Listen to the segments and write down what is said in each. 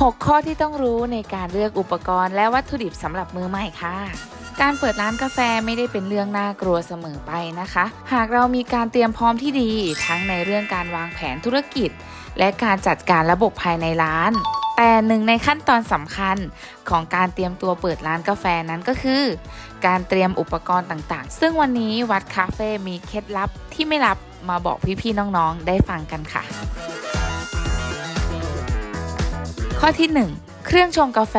6 ข้อที่ต้องรู้ในการเลือกอุปกรณ์ และวัตถุดิบสำหรับมือใหม่ค่ะ การเปิดร้านกาแฟไม่ได้เป็นเรื่องน่ากลัวเสมอไปนะคะ หากเรามีการเตรียมพร้อมที่ดี ทั้งในเรื่องการวางแผนธุรกิจ และการจัดการระบบภายในร้าน แต่หนึ่งในขั้นตอนสำคัญของการเตรียมตัวเปิดร้านกาแฟนั้นก็คือ การเตรียมอุปกรณ์ต่างๆ ซึ่งวันนี้วัดคาเฟ่มีเคล็ดลับที่ไม่ลับมาบอกพี่ๆน้องๆได้ฟังกันค่ะ ข้อที่ 1 เครื่องชงกาแฟ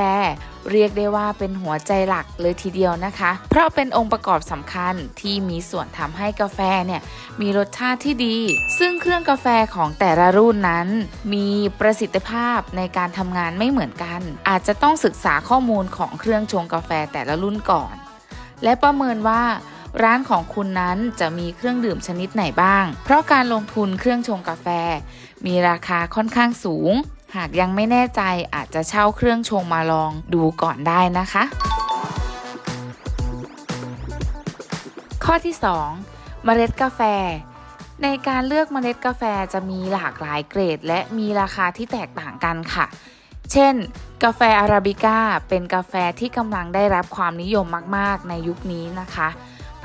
เรียกได้ว่าเป็นหัวใจหลักเลยทีเดียวนะคะ เพราะเป็นองค์ประกอบสำคัญที่มีส่วนทำให้กาแฟเนี่ยมีรสชาติที่ดี ซึ่งเครื่องกาแฟของแต่ละรุ่นนั้น มีประสิทธิภาพในการทำงานไม่เหมือนกัน อาจจะต้องศึกษาข้อมูลของเครื่องชงกาแฟแต่ละรุ่นก่อน และประเมินว่าร้านของคุณนั้นจะมีเครื่องดื่มชนิดไหนบ้าง เพราะการลงทุนเครื่องชงกาแฟ มีราคาค่อนข้างสูง หากยังไม่แน่ใจอาจจะเช่าเครื่องชงมาลองดูก่อนได้นะคะ ข้อที่ 2 เมล็ดกาแฟ ในการเลือกเมล็ดกาแฟจะมีหลากหลายเกรด และมีราคาที่แตกต่างกันค่ะ เช่น กาแฟอาราบิก้าเป็นกาแฟที่กำลังได้รับความนิยมมาก ๆ ในยุคนี้นะคะ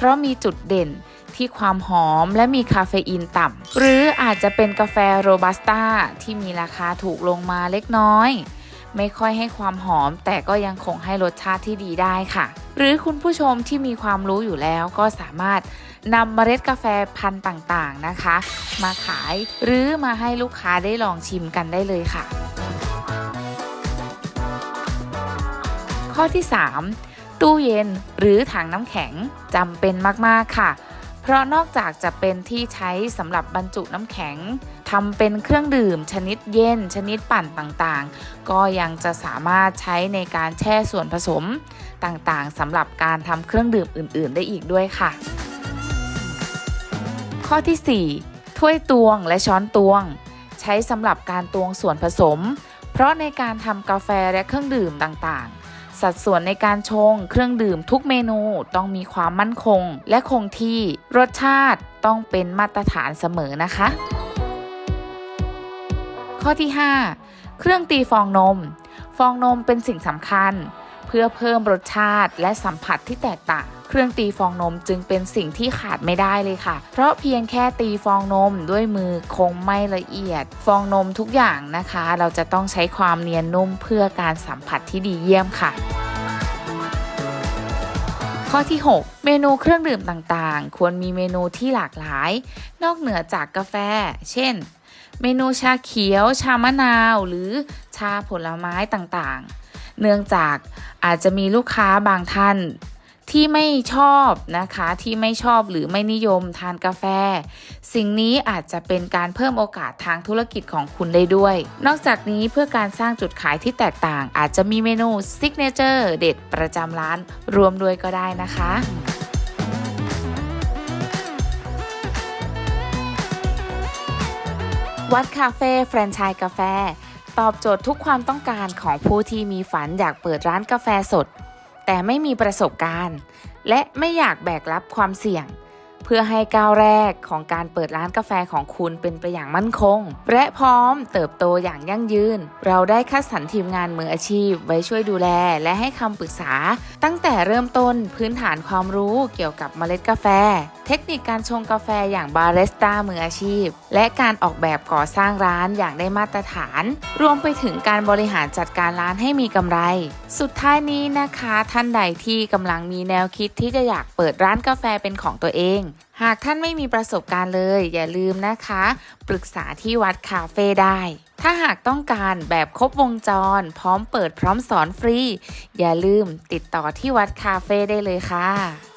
ราะมีจุดเด่นที่ความหอมและมีคาเฟอีนต่ำ หรืออาจจะเป็นกาแฟโรบัสต้าที่มีราคาถูกลงมาเล็กน้อย ไม่ค่อยให้ความหอม แต่ก็ยังคงให้รสชาติที่ดีได้ค่ะ หรือคุณผู้ชมที่มีความรู้อยู่แล้วก็สามารถนำเมล็ดกาแฟพันธุ์ต่างๆนะคะ มาขายหรือมาให้ลูกค้าได้ลองชิมกันได้เลยค่ะ ข้อที่ 3 ตู้เย็น หรือถังน้ำแข็งจำเป็นมากๆค่ะ เพราะนอกจากจะเป็นที่ใช้สำหรับบรรจุน้ำแข็งทำเป็นเครื่องดื่ม ชนิดเย็น ชนิดปั่นต่างๆ ก็ยังจะสามารถใช้ในการแช่ส่วนผสมต่างๆสำหรับการทำเครื่องดื่มอื่น ๆ ได้อีกด้วยค่ะ ข้อที่ 4 ถ้วยตวงและช้อนตวง ใช้สำหรับการตวงส่วนผสม เพราะในการทำกาแฟและเครื่องดื่มต่างๆ สัดส่วนในการชง เครื่องดื่มทุกเมนูต้องมีความมั่นคง และคงที่รสชาติต้องเป็นมาตรฐานเสมอนะคะ ข้อที่ 5 เครื่องตีฟองนม ฟองนมเป็นสิ่งสำคัญ พื่อเพิ่มรสชาติและสัมผัสที่แตกต่างเครื่องตีฟองนมจึงเป็นสิ่งที่ขาดไม่ได้เลยค่ะ เพราะเพียงแค่ตีฟองนมด้วยมือคงไม่ละเอียด ฟองนมทุกอย่างนะคะ เราจะต้องใช้ความเนียนนุ่มเพื่อการสัมผัสที่ดีเยี่ยมค่ะ ข้อที่ 6 เมนูเครื่องดื่มต่างๆ ควรมีเมนูที่หลากหลาย นอกเหนือจากกาแฟ เช่น เมนูชาเขียว ชามะนาว หรือชาผลไม้ต่างๆ เนื่องจากอาจจะมีลูกค้าบางท่านที่ไม่ชอบนะคะที่ไม่ชอบหรือไม่นิยมทานกาแฟ สิ่งนี้อาจจะเป็นการเพิ่มโอกาสทางธุรกิจของคุณได้ด้วย นอกจากนี้เพื่อการสร้างจุดขายที่แตกต่าง อาจจะมีเมนูซิกเนเจอร์เด็ดประจำร้านรวมด้วยก็ได้นะคะวัดคาเฟ่แฟรนไชส์กาแฟ ตอบโจทย์ทุกความต้องการของผู้ที่มีฝันอยากเปิดร้านกาแฟสด แต่ไม่มีประสบการณ์ และไม่อยากแบกรับความเสี่ยง เพื่อให้ก้าวแรกของการเปิดร้านกาแฟของคุณเป็นไปอย่างมั่นคง และพร้อมเติบโตอย่างยั่งยืน เราได้คัดสรรทีมงานมืออาชีพ ไว้ช่วยดูแลและให้คำปรึกษา ตั้งแต่เริ่มต้นพื้นฐานความรู้เกี่ยวกับเมล็ดกาแฟ เทคนิคการชงกาแฟอย่างบาริสต้ามืออาชีพ และการออกแบบก่อสร้างร้านอย่างได้มาตรฐาน รวมไปถึงการบริหารจัดการร้านให้มีกำไร สุดท้ายนี้นะคะ ท่านใดที่กำลังมีแนวคิดที่จะอยากเปิดร้านกาแฟเป็นของตัวเองหากท่านไม่มีประสบการณ์เลย อย่าลืมนะคะ ปรึกษาที่วัดคาเฟ่ได้ ถ้าหากต้องการแบบครบวงจร พร้อมเปิดพร้อมสอนฟรี อย่าลืมติดต่อที่วัดคาเฟ่ได้เลยค่ะ